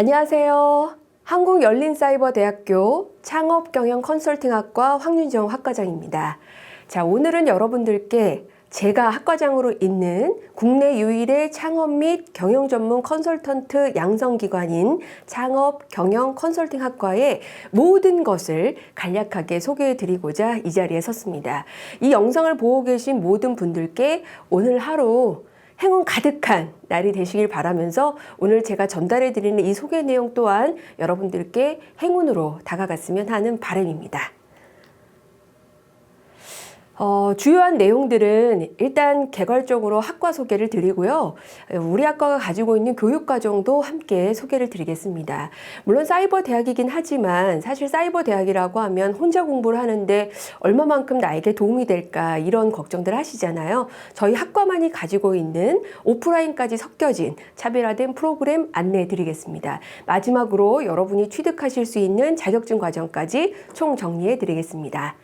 안녕하세요. 한국열린사이버대학교 창업경영 컨설팅학과 황윤정 학과장입니다. 자, 오늘은 여러분들께 제가 학과장으로 있는 국내 유일의 창업 및 경영 전문 컨설턴트 양성기관인 창업 경영 컨설팅 학과의 모든 것을 간략하게 소개해 드리고자 이 자리에 섰습니다. 이 영상을 보고 계신 모든 분들께 오늘 하루 행운 가득한 날이 되시길 바라면서 오늘 제가 전달해 드리는 이 소개 내용 또한 여러분들께 행운으로 다가갔으면 하는 바람입니다. 어, 주요한 내용들은 일단 개괄적으로 학과 소개를 드리고요. 우리 학과가 가지고 있는 교육 과정도 함께 소개를 드리겠습니다. 물론 사이버 대학이긴 하지만 사실 사이버 대학이라고 하면 혼자 공부를 하는데 얼마만큼 나에게 도움이 될까 이런 걱정들 하시잖아요. 저희 학과만이 가지고 있는 오프라인까지 섞여진 차별화된 프로그램 안내해 드리겠습니다. 마지막으로 여러분이 취득하실 수 있는 자격증 과정까지 총 정리해 드리겠습니다.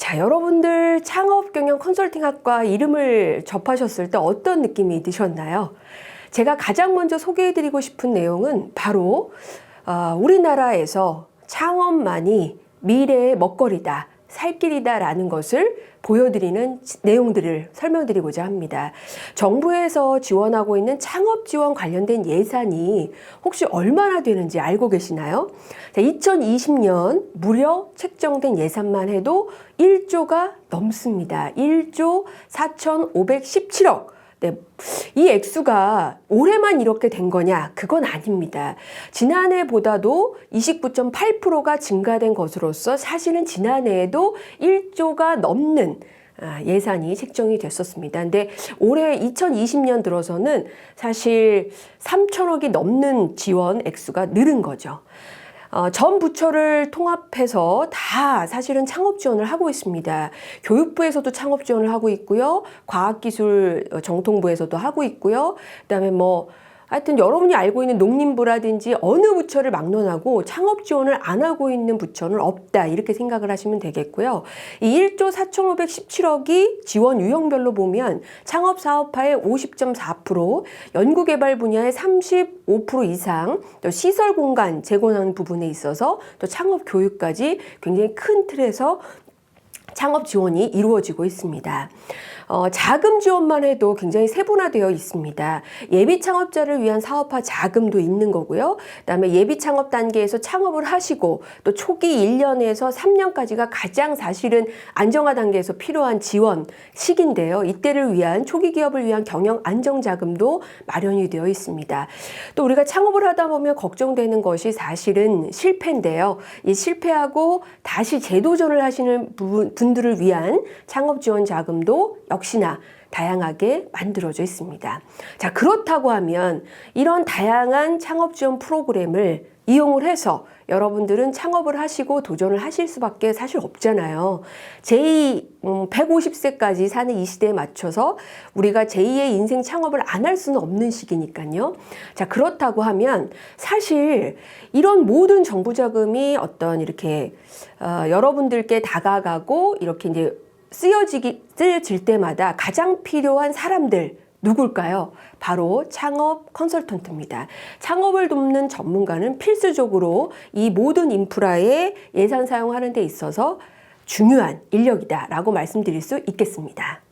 자, 여러분들 창업 경영 컨설팅학과 이름을 접하셨을 때 어떤 느낌이 드셨나요? 제가 가장 먼저 소개해드리고 싶은 내용은 바로 어, 우리나라에서 창업만이 미래의 먹거리다, 살 길이다라는 것을 보여드리는 내용들을 설명드리고자 합니다. 정부에서 지원하고 있는 창업 지원 관련된 예산이 혹시 얼마나 되는지 알고 계시나요? 2020년 무려 책정된 예산만 해도 1조가 넘습니다. 1조 4,517억. 네, 이 액수가 올해만 이렇게 된 거냐? 그건 아닙니다. 지난해보다도 29.8%가 증가된 것으로서 사실은 지난해에도 1조가 넘는 아, 예산이 책정이 됐었습니다. 근데 올해 2020년 들어서는 사실 3천억이 넘는 지원 액수가 늘은 거죠. 어, 전 부처를 통합해서 다 사실은 창업 지원을 하고 있습니다. 교육부에서도 창업 지원을 하고 있고요. 과학기술 정통부에서도 하고 있고요. 그다음에 뭐 하여튼 여러분이 알고 있는 농림부라든지 어느 부처를 막론하고 창업 지원을 안 하고 있는 부처는 없다. 이렇게 생각을 하시면 되겠고요. 이 1조 4,517억이 지원 유형별로 보면 창업 사업화의 50.4%, 연구개발 분야의 35% 이상, 또 시설 공간 제공하는 부분에 있어서 또 창업 교육까지 굉장히 큰 틀에서 창업 지원이 이루어지고 있습니다. 어, 자금 지원만 해도 굉장히 세분화되어 있습니다. 예비 창업자를 위한 사업화 자금도 있는 거고요. 그다음에 예비 창업 단계에서 창업을 하시고 또 초기 1년에서 3년까지가 가장 사실은 안정화 단계에서 필요한 지원 시기인데요. 이때를 위한 초기 기업을 위한 경영 안정 자금도 마련이 되어 있습니다. 또 우리가 창업을 하다 보면 걱정되는 것이 사실은 실패인데요. 이 실패하고 다시 재도전을 하시는 분들을 위한 창업 지원 자금도 역 시나 다양하게 만들어져 있습니다. 자, 그렇다고 하면 이런 다양한 창업 지원 프로그램을 이용을 해서 여러분들은 창업을 하시고 도전을 하실 수밖에 사실 없잖아요. 제2 음, 150세까지 사는 이 시대에 맞춰서 우리가 제2의 인생 창업을 안 할 수는 없는 시기니까요. 자, 그렇다고 하면 사실 이런 모든 정부 자금이 어떤 이렇게 어, 여러분들께 다가가고 이렇게 이제 쓰여지기, 쓰여질 때마다 가장 필요한 사람들, 누굴까요? 바로 창업 컨설턴트입니다. 창업을 돕는 전문가는 필수적으로 이 모든 인프라에 예산 사용하는 데 있어서 중요한 인력이다라고 말씀드릴 수 있겠습니다.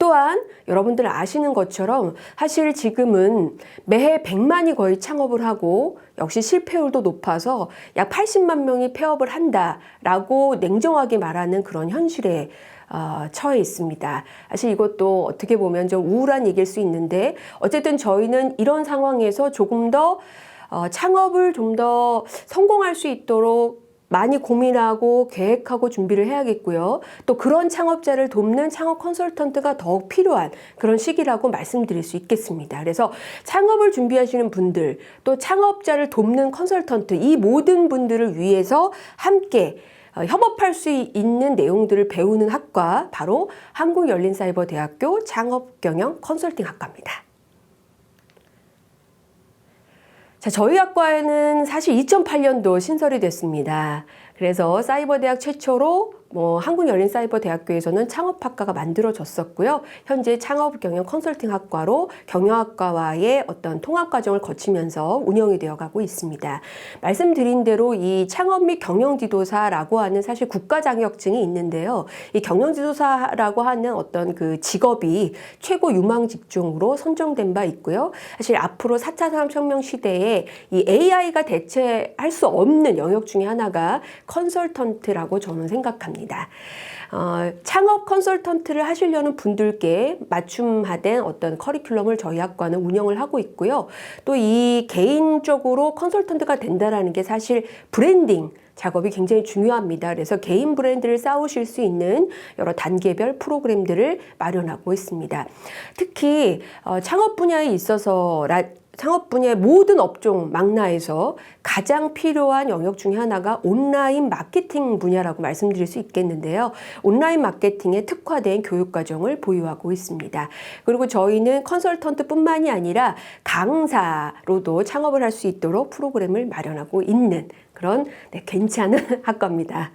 또한 여러분들 아시는 것처럼 사실 지금은 매해 100만이 거의 창업을 하고 역시 실패율도 높아서 약 80만 명이 폐업을 한다라고 냉정하게 말하는 그런 현실에 어, 처해 있습니다. 사실 이것도 어떻게 보면 좀 우울한 얘기일 수 있는데 어쨌든 저희는 이런 상황에서 조금 더 어, 창업을 좀 더 성공할 수 있도록 많이 고민하고 계획하고 준비를 해야겠고요. 또 그런 창업자를 돕는 창업 컨설턴트가 더욱 필요한 그런 시기라고 말씀드릴 수 있겠습니다. 그래서 창업을 준비하시는 분들, 또 창업자를 돕는 컨설턴트, 이 모든 분들을 위해서 함께 어, 협업할 수 있는 내용들을 배우는 학과, 바로 한국열린사이버대학교 창업경영 컨설팅 학과입니다. 자, 저희 학과에는 사실 2008년도 신설이 됐습니다. 그래서 사이버대학 최초로 뭐 한국여린사이버대학교에서는 창업학과가 만들어졌었고요. 현재 창업경영 컨설팅학과로 경영학과와의 어떤 통합 과정을 거치면서 운영이 되어가고 있습니다. 말씀드린 대로 이 창업 및 경영지도사라고 하는 사실 국가 자격증이 있는데요. 이 경영지도사라고 하는 어떤 그 직업이 최고 유망 직종으로 선정된 바 있고요. 사실 앞으로 4차 산업혁명 시대에 이 AI가 대체할 수 없는 영역 중에 하나가 컨설턴트라고 저는 생각합니다. 어, 창업 컨설턴트를 하시려는 분들께 맞춤화된 어떤 커리큘럼을 저희 학과는 운영을 하고 있고요. 또 이 개인적으로 컨설턴트가 된다라는 게 사실 브랜딩 작업이 굉장히 중요합니다. 그래서 개인 브랜드를 쌓으실 수 있는 여러 단계별 프로그램들을 마련하고 있습니다. 특히 어, 창업 분야에 있어서 라, 창업 분야의 모든 업종 망라에서 가장 필요한 영역 중에 하나가 온라인 마케팅 분야라고 말씀드릴 수 있겠는데요. 온라인 마케팅에 특화된 교육 과정을 보유하고 있습니다. 그리고 저희는 컨설턴트뿐만이 아니라 강사로도 창업을 할 수 있도록 프로그램을 마련하고 있는 그런 네, 괜찮은 학과입니다.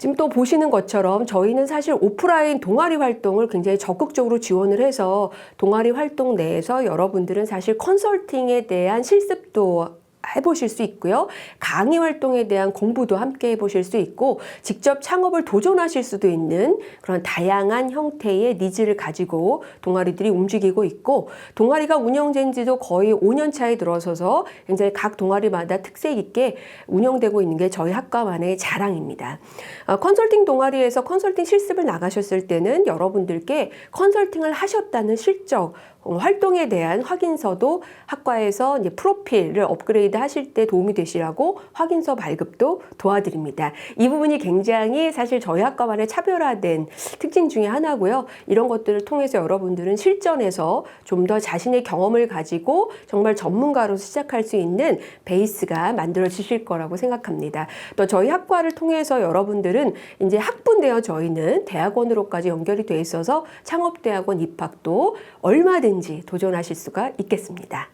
지금 또 보시는 것처럼 저희는 사실 오프라인 동아리 활동을 굉장히 적극적으로 지원을 해서 동아리 활동 내에서 여러분들은 사실 컨설팅에 대한 실습도 해보실 수 있고요. 강의 활동에 대한 공부도 함께 해보실 수 있고, 직접 창업을 도전하실 수도 있는 그런 다양한 형태의 니즈를 가지고 동아리들이 움직이고 있고, 동아리가 운영된 지도 거의 5년 차에 들어서서 굉장히 각 동아리마다 특색 있게 운영되고 있는 게 저희 학과만의 자랑입니다. 어, 컨설팅 동아리에서 컨설팅 실습을 나가셨을 때는 여러분들께 컨설팅을 하셨다는 실적, 어, 활동에 대한 확인서도 학과에서 이제 프로필을 업그레이드 하실 때 도움이 되시라고 확인서 발급도 도와드립니다. 이 부분이 굉장히 사실 저희 학과만의 차별화된 특징 중에 하나고요. 이런 것들을 통해서 여러분들은 실전에서 좀 더 자신의 경험을 가지고 정말 전문가로서 시작할 수 있는 베이스가 만들어지실 거라고 생각합니다. 또 저희 학과를 통해서 여러분들은 이제 학부인데요. 저희는 대학원으로까지 연결이 돼 있어서 창업대학원 입학도 얼마든지 도전하실 수가 있겠습니다.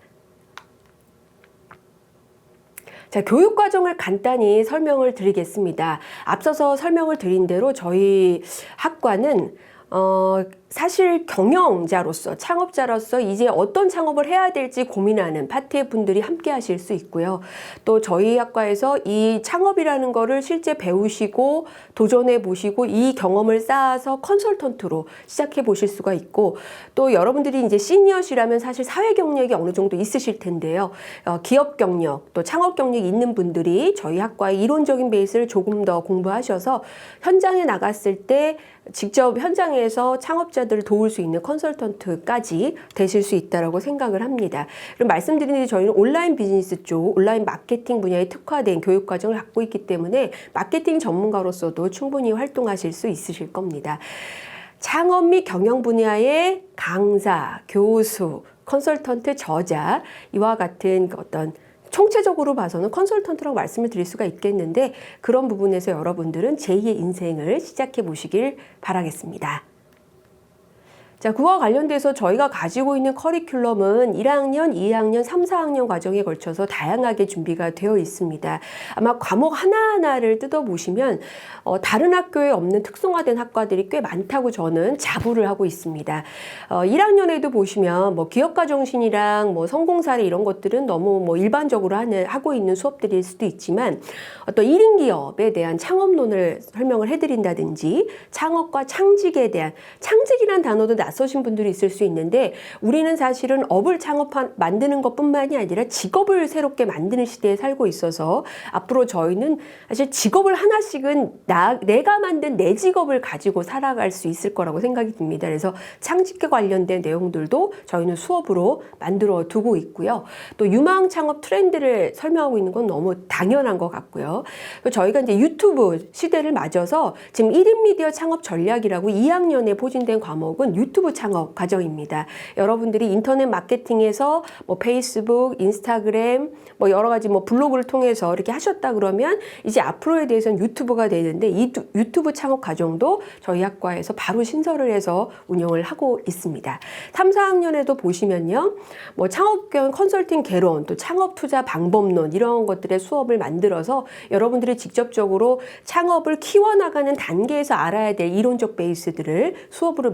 자, 교육 과정을 간단히 설명을 드리겠습니다. 앞서서 설명을 드린 대로 저희 학과는 어, 사실 경영자로서 창업자로서 이제 어떤 창업을 해야 될지 고민하는 파트의 분들이 함께 하실 수 있고요. 또 저희 학과에서 이 창업이라는 거를 실제 배우시고 도전해 보시고 이 경험을 쌓아서 컨설턴트로 시작해 보실 수가 있고 또 여러분들이 이제 시니어시라면 사실 사회 경력이 어느 정도 있으실 텐데요. 어, 기업 경력 또 창업 경력이 있는 분들이 저희 학과의 이론적인 베이스를 조금 더 공부하셔서 현장에 나갔을 때 직접 현장에서 창업 자들을 도울 수 있는 컨설턴트까지 되실 수 있다라고 생각을 합니다. 그리고 말씀드린 대로 저희는 온라인 비즈니스 쪽, 온라인 마케팅 분야에 특화된 교육 과정을 갖고 있기 때문에 마케팅 전문가로서도 충분히 활동하실 수 있으실 겁니다. 창업 및 경영 분야의 강사, 교수, 컨설턴트, 저자 이와 같은 어떤 총체적으로 봐서는 컨설턴트라고 말씀을 드릴 수가 있겠는데 그런 부분에서 여러분들은 제2의 인생을 시작해 보시길 바라겠습니다. 자, 그와 관련돼서 저희가 가지고 있는 커리큘럼은 1학년, 2학년, 3, 4학년 과정에 걸쳐서 다양하게 준비가 되어 있습니다. 아마 과목 하나하나를 뜯어보시면 어, 다른 학교에 없는 특성화된 학과들이 꽤 많다고 저는 자부를 하고 있습니다. 어, 1학년에도 보시면 뭐 기업가 정신이랑 뭐 성공 사례 이런 것들은 너무 뭐 일반적으로 하는, 하고 있는 수업들일 수도 있지만 어떤 1인 기업에 대한 창업론을 설명을 해드린다든지 창업과 창직에 대한 창직이란 단어도 낯 서신 분들이 있을 수 있는데 우리는 사실은 업을 창업한 만드는 것뿐만이 아니라 직업을 새롭게 만드는 시대에 살고 있어서 앞으로 저희는 사실 직업을 하나씩은 나, 내가 만든 내 직업을 가지고 살아갈 수 있을 거라고 생각이 듭니다. 그래서 창직과 관련된 내용들도 저희는 수업으로 만들어 두고 있고요. 또 유망 창업 트렌드를 설명하고 있는 건 너무 당연한 것 같고요. 저희가 이제 유튜브 시대를 맞아서 지금 1인 미디어 창업 전략이라고 2학년에 포진된 과목은 유튜브 유튜브 창업 과정입니다. 여러분들이 인터넷 마케팅에서 뭐 페이스북, 인스타그램, 뭐 여러 가지 뭐 블로그를 통해서 이렇게 하셨다 그러면 이제 앞으로에 대해서는 유튜버가 되는데 이 두- 유튜브 창업 과정도 저희 학과에서 바로 신설을 해서 운영을 하고 있습니다. 3, 4학년에도 보시면요. 뭐 창업 경 컨설팅 개론, 또 창업 투자 방법론 이런 것들의 수업을 만들어서 여러분들이 직접적으로 창업을 키워나가는 단계에서 알아야 될 이론적 베이스들을 수업으로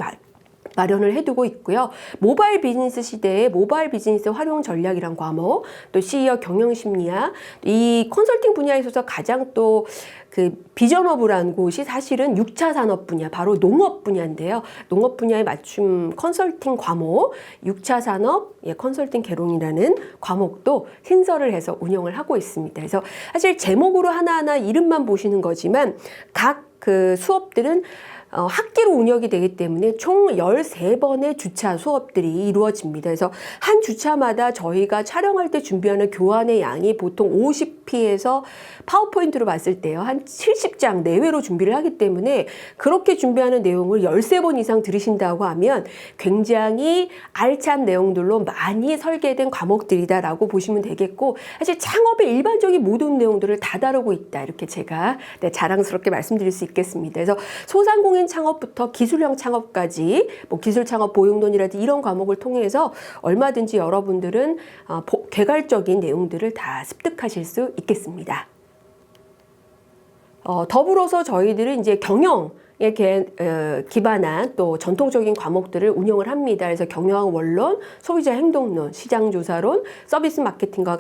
마, 마련을 해두고 있고요. 모바일 비즈니스 시대에 모바일 비즈니스 활용 전략이란 과목, 또 CEO 경영 심리학, 이 컨설팅 분야에 있어서 가장 또 그 비전업이라는 곳이 사실은 6차 산업 분야, 바로 농업 분야인데요. 농업 분야에 맞춤 컨설팅 과목, 6차 산업 예, 컨설팅 개론이라는 과목도 신설을 해서 운영을 하고 있습니다. 그래서 사실 제목으로 하나하나 이름만 보시는 거지만 각그 수업들은 어, 학기로 운영이 되기 때문에 총 13번의 주차 수업들이 이루어집니다. 그래서 한 주차마다 저희가 촬영할 때 준비하는 교환의 양이 보통 50피에서 파워포인트로 봤을 때요. 한 70장 내외로 준비를 하기 때문에 그렇게 준비하는 내용을 13번 이상 들으신다고 하면 굉장히 알찬 내용들로 많이 설계된 과목들이다라고 보시면 되겠고 사실 창업의 일반적인 모든 내용들을 다 다루고 있다. 이렇게 제가 네, 자랑스럽게 말씀드릴 수 있겠습니다. 그래서 소상공인 창업부터 기술형 창업까지 뭐 기술 창업 보용론이라든지 이런 과목을 통해서 얼마든지 여러분들은 어, 보- 개괄적인 내용들을 다 습득하실 수 있겠습니다. 어, 더불어서 저희들은 이제 경영 어, 기반한 또 전통적인 과목들을 운영을 합니다. 그래서 경영 원론, 소비자 행동론, 시장 조사론, 서비스 마케팅과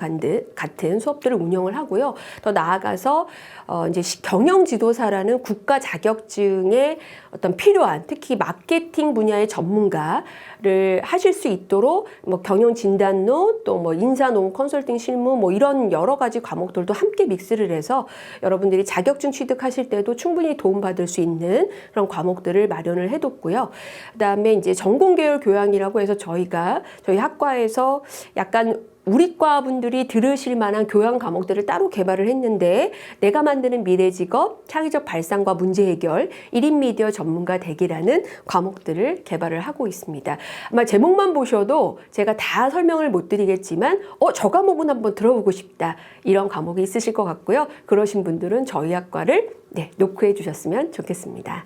같은 수업들을 운영을 하고요. 더 나아가서 어, 이제 시- 경영 지도사라는 국가 자격증에 어떤 필요한 특히 마케팅 분야의 전문가를 하실 수 있도록 뭐 경영 진단론 또 뭐 인사 노무 컨설팅 실무 뭐 이런 여러 가지 과목들도 함께 믹스를 해서 여러분들이 자격증 취득하실 때도 충분히 도움받을 수 있는 그런 과목들을 마련을 해뒀고요. 그다음에 이제 전공 계열 교양이라고 해서 저희가 저희 학과에서 약간 우리 과 분들이 들으실 만한 교양 과목들을 따로 개발을 했는데 내가 만드는 미래 직업, 창의적 발상과 문제 해결, 1인 미디어 전문가 되기라는 과목들을 개발을 하고 있습니다. 아마 제목만 보셔도 제가 다 설명을 못 드리겠지만 어, 저 과목은 한번 들어보고 싶다. 이런 과목이 있으실 것 같고요. 그러신 분들은 저희 학과를 네, 노크해 주셨으면 좋겠습니다.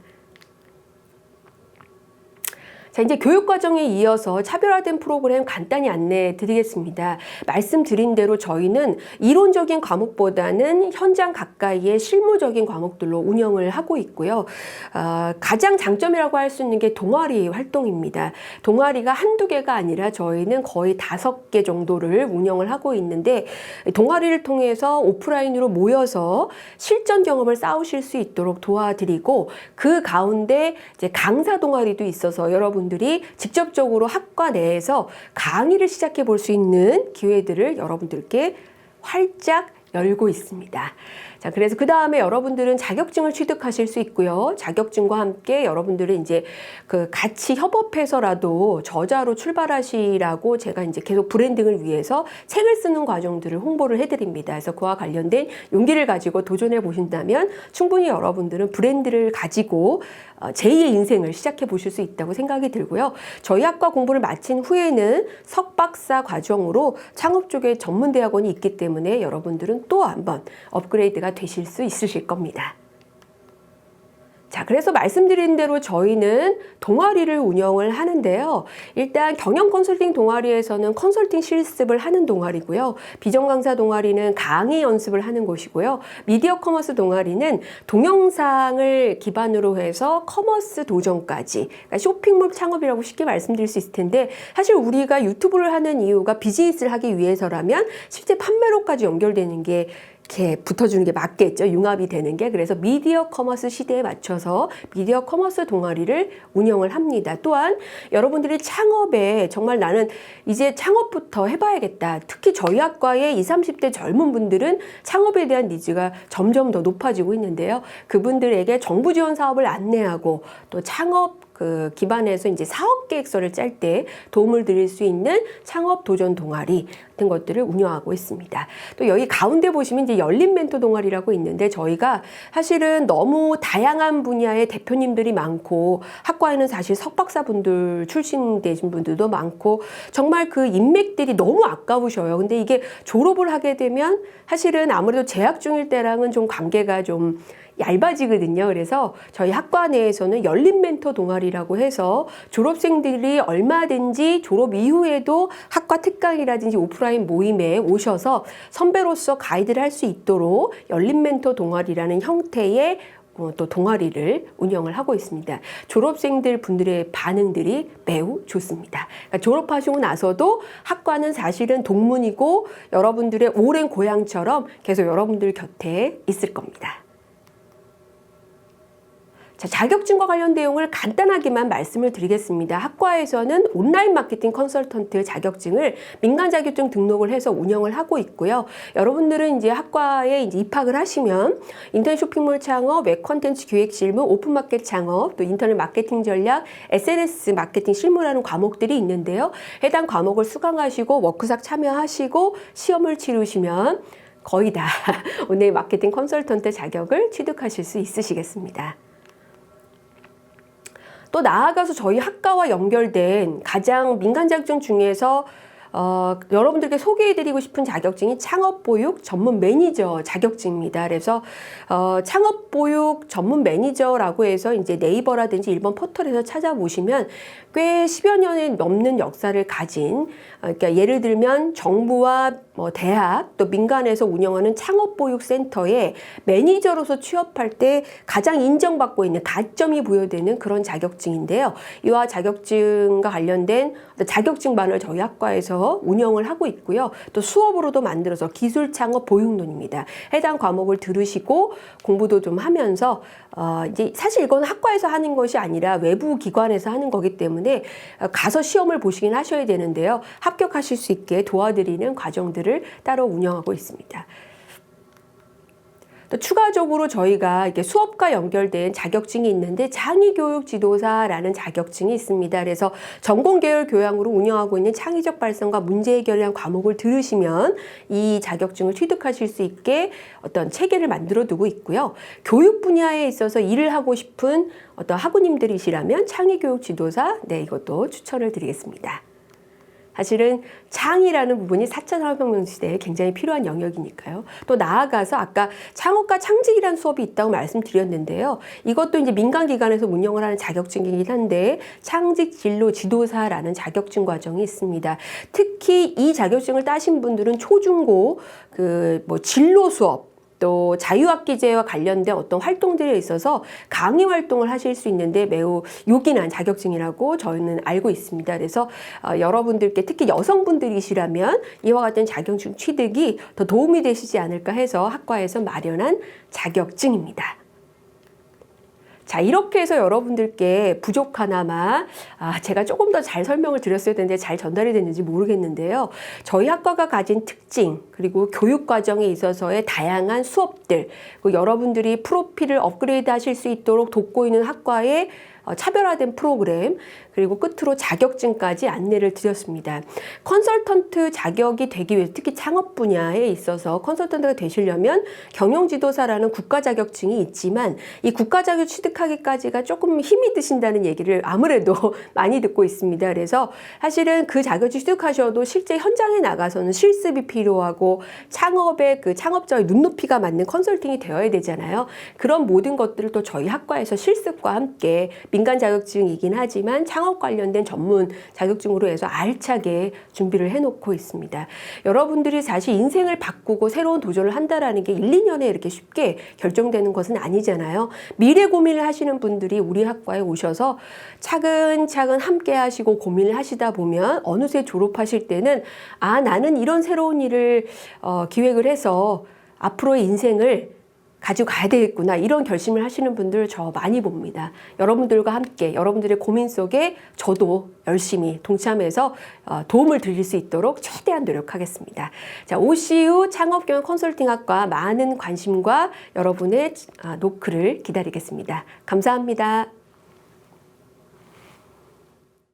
자, 이제 교육 과정에 이어서 차별화된 프로그램 간단히 안내해 드리겠습니다. 말씀드린 대로 저희는 이론적인 과목보다는 현장 가까이의 실무적인 과목들로 운영을 하고 있고요. 어, 가장 장점이라고 할 수 있는 게 동아리 활동입니다. 동아리가 한두 개가 아니라 저희는 거의 다섯 개 정도를 운영을 하고 있는데 동아리를 통해서 오프라인으로 모여서 실전 경험을 쌓으실 수 있도록 도와드리고 그 가운데 이제 강사 동아리도 있어서 여러분 들이 직접적으로 학과 내에서 강의를 시작해 볼 수 있는 기회들을 여러분들께 활짝 열고 있습니다. 자, 그래서 그 다음에 여러분들은 자격증을 취득하실 수 있고요. 자격증과 함께 여러분들은 이제 그 같이 협업해서라도 저자로 출발하시라고 제가 이제 계속 브랜딩을 위해서 책을 쓰는 과정들을 홍보를 해드립니다. 그래서 그와 관련된 용기를 가지고 도전해 보신다면 충분히 여러분들은 브랜드를 가지고 어, 제2의 인생을 시작해 보실 수 있다고 생각이 들고요. 저희 학과 공부를 마친 후에는 석박사 과정으로 창업 쪽에 전문 대학원이 있기 때문에 여러분들은 또 한번 업그레이드가 되실 수 있으실 겁니다. 자, 그래서 말씀드린 대로 저희는 동아리를 운영을 하는데요. 일단 경영 컨설팅 동아리에서는 컨설팅 실습을 하는 동아리고요. 비전 강사 동아리는 강의 연습을 하는 곳이고요. 미디어 커머스 동아리는 동영상을 기반으로 해서 커머스 도전까지 그러니까 쇼핑몰 창업이라고 쉽게 말씀드릴 수 있을 텐데 사실 우리가 유튜브를 하는 이유가 비즈니스를 하기 위해서라면 실제 판매로까지 연결되는 게 이렇게 붙어주는 게 맞겠죠. 융합이 되는 게. 그래서 미디어 커머스 시대에 맞춰서 미디어 커머스 동아리를 운영을 합니다. 또한 여러분들이 창업에 정말 나는 이제 창업부터 해봐야겠다. 특히 저희 학과의 20, 30대 젊은 분들은 창업에 대한 니즈가 점점 더 높아지고 있는데요. 그분들에게 정부 지원 사업을 안내하고 또 창업 그 기반해서 이제 사업 계획서를 짤 때 도움을 드릴 수 있는 창업 도전 동아리 같은 것들을 운영하고 있습니다. 또 여기 가운데 보시면 이제 열린 멘토 동아리라고 있는데 저희가 사실은 너무 다양한 분야의 대표님들이 많고 학과에는 사실 석박사분들 출신 되신 분들도 많고 정말 그 인맥들이 너무 아까우셔요. 근데 이게 졸업을 하게 되면 사실은 아무래도 재학 중일 때랑은 좀 관계가 좀 얇아지거든요. 그래서 저희 학과 내에서는 열린 멘토 동아리라고 해서 졸업생들이 얼마든지 졸업 이후에도 학과 특강이라든지 오프라인 모임에 오셔서 선배로서 가이드를 할 수 있도록 열린 멘토 동아리라는 형태의 어, 또 동아리를 운영을 하고 있습니다. 졸업생들 분들의 반응들이 매우 좋습니다. 그러니까 졸업하시고 나서도 학과는 사실은 동문이고 여러분들의 오랜 고향처럼 계속 여러분들 곁에 있을 겁니다. 자, 자격증과 관련 내용을 간단하게만 말씀을 드리겠습니다. 학과에서는 온라인 마케팅 컨설턴트 자격증을 민간 자격증 등록을 해서 운영을 하고 있고요. 여러분들은 이제 학과에 이제 입학을 하시면 인터넷 쇼핑몰 창업, 웹 콘텐츠 기획 실무, 오픈 마켓 창업, 또 인터넷 마케팅 전략, SNS 마케팅 실무라는 과목들이 있는데요. 해당 과목을 수강하시고 워크샵 참여하시고 시험을 치르시면 거의 다 오늘 마케팅 컨설턴트 자격을 취득하실 수 있으시겠습니다. 또 나아가서 저희 학과와 연결된 가장 민간 자격증 중에서 어, 여러분들께 소개해드리고 싶은 자격증이 창업보육 전문 매니저 자격증입니다. 그래서 어, 창업보육 전문 매니저라고 해서 이제 네이버라든지 일본 포털에서 찾아보시면 꽤 10여 년이 넘는 역사를 가진 어, 그러니까 예를 들면 정부와 뭐 대학 또 민간에서 운영하는 창업보육센터에 매니저로서 취업할 때 가장 인정받고 있는 가점이 부여되는 그런 자격증인데요. 이와 자격증과 관련된 자격증반을 저희 학과에서 운영을 하고 있고요. 또 수업으로도 만들어서 기술창업 보육론입니다. 해당 과목을 들으시고 공부도 좀 하면서 어, 이제 사실 이건 학과에서 하는 것이 아니라 외부 기관에서 하는 거기 때문에 가서 시험을 보시긴 하셔야 되는데요. 합격하실 수 있게 도와드리는 과정들 을 따로 운영하고 있습니다. 또 추가적으로 저희가 이렇게 수업과 연결된 자격증이 있는데 창의교육 지도사라는 자격증이 있습니다. 그래서 전공 계열 교양으로 운영하고 있는 창의적 발상과 문제 해결이란 과목을 들으시면 이 자격증을 취득하실 수 있게 어떤 체계를 만들어 두고 있고요. 교육 분야에 있어서 일을 하고 싶은 어떤 학우님들이시라면 창의교육 지도사 네 이것도 추천을 드리겠습니다. 사실은 창이라는 부분이 4차 산업혁명 시대에 굉장히 필요한 영역이니까요. 또 나아가서 아까 창업과 창직이라는 수업이 있다고 말씀드렸는데요. 이것도 이제 민간 기관에서 운영을 하는 자격증이긴 한데 창직 진로 지도사라는 자격증 과정이 있습니다. 특히 이 자격증을 따신 분들은 초중고 그 뭐 진로 수업 또 자유학기제와 관련된 어떤 활동들에 있어서 강의 활동을 하실 수 있는데 매우 요긴한 자격증이라고 저희는 알고 있습니다. 그래서 어, 여러분들께 특히 여성분들이시라면 이와 같은 자격증 취득이 더 도움이 되시지 않을까 해서 학과에서 마련한 자격증입니다. 자, 이렇게 해서 여러분들께 부족 하나마 아, 제가 조금 더 잘 설명을 드렸어야 되는데 잘 전달이 됐는지 모르겠는데요. 저희 학과가 가진 특징, 그리고 교육 과정에 있어서의 다양한 수업들, 그리고 여러분들이 프로필을 업그레이드 하실 수 있도록 돕고 있는 학과의 어, 차별화된 프로그램 그리고 끝으로 자격증까지 안내를 드렸습니다. 컨설턴트 자격이 되기 위해 특히 창업 분야에 있어서 컨설턴트가 되시려면 경영지도사라는 국가 자격증이 있지만 이 국가 자격 취득하기까지가 조금 힘이 드신다는 얘기를 아무래도 많이 듣고 있습니다. 그래서 사실은 그 자격증 취득하셔도 실제 현장에 나가서는 실습이 필요하고 창업의 그 창업자의 눈높이가 맞는 컨설팅이 되어야 되잖아요. 그런 모든 것들을 또 저희 학과에서 실습과 함께 민간 자격증이긴 하지만 창업 관련된 전문 자격증으로 해서 알차게 준비를 해놓고 있습니다. 여러분들이 사실 인생을 바꾸고 새로운 도전을 한다라는 게 1, 2년에 이렇게 쉽게 결정되는 것은 아니잖아요. 미래 고민을 하시는 분들이 우리 학과에 오셔서 차근차근 함께 하시고 고민을 하시다 보면 어느새 졸업하실 때는 아, 나는 이런 새로운 일을 어, 기획을 해서 앞으로의 인생을 가지고 가야 되겠구나 이런 결심을 하시는 분들 저 많이 봅니다. 여러분들과 함께 여러분들의 고민 속에 저도 열심히 동참해서 어, 도움을 드릴 수 있도록 최대한 노력하겠습니다. 자, OCU 창업경영 컨설팅학과 많은 관심과 여러분의 아, 노크를 기다리겠습니다. 감사합니다.